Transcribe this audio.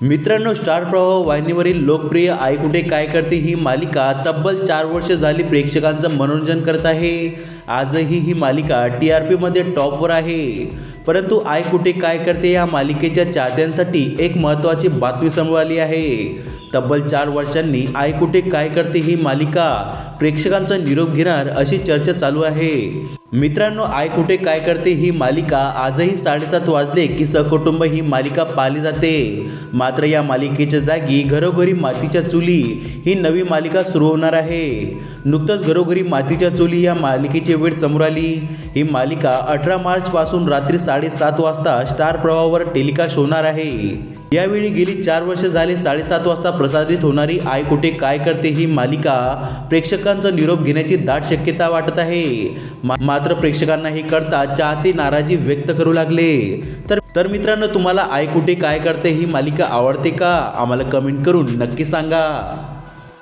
मित्रांनो स्टार प्रवाह वाहिनीवरील लोकप्रिय आई कुठे काय करते ही मालिका तब्बल चार वर्ष झाली प्रेक्षकांचं मनोरंजन करत आहे. आजही ही मालिका टी आर पीमध्ये टॉपवर आहे. परंतु आई कुठे काय करते या मालिकेच्या चाहत्यांसाठी एक महत्त्वाची बातमी समोर आली आहे. तब्बल चार वर्षांनी आई कुठे काय करते ही मालिका? प्रेक्षकांचा निरोप घेणार अशी चर्चा चालू आहे. मित्रांनो आय कुठे काय करते ही मालिका? आजही साडेसात वाजले की सहकुटुंब ही मालिका पाहिली जाते. मात्र या मालिकेच्या जागी घरोघरी मातीच्या चुली ही नवी मालिका सुरू होणार आहे. नुकतंच घरोघरी मातीच्या चुली या मालिकेची वेळ समोर आली. ही मालिका अठरा मार्चपासून रात्री साडेसात वाजता स्टार प्रवाहावर टेलिकास्ट होणार आहे. यावेळी गेली चार वर्ष झाले साडेसात वाजता प्रसारित होणारी आय कुठे काय करते ही मालिका प्रेक्षकांचा निरोप घेण्याची दाट शक्यता वाटत आहे. मा- मात्र प्रेक्षकांना हे करता चाहते नाराजी व्यक्त करू लागले. तर तर मित्रांनो तुम्हाला आय कुठे काय करते ही मालिका आवडते का? आम्हाला कमेंट करून नक्की सांगा.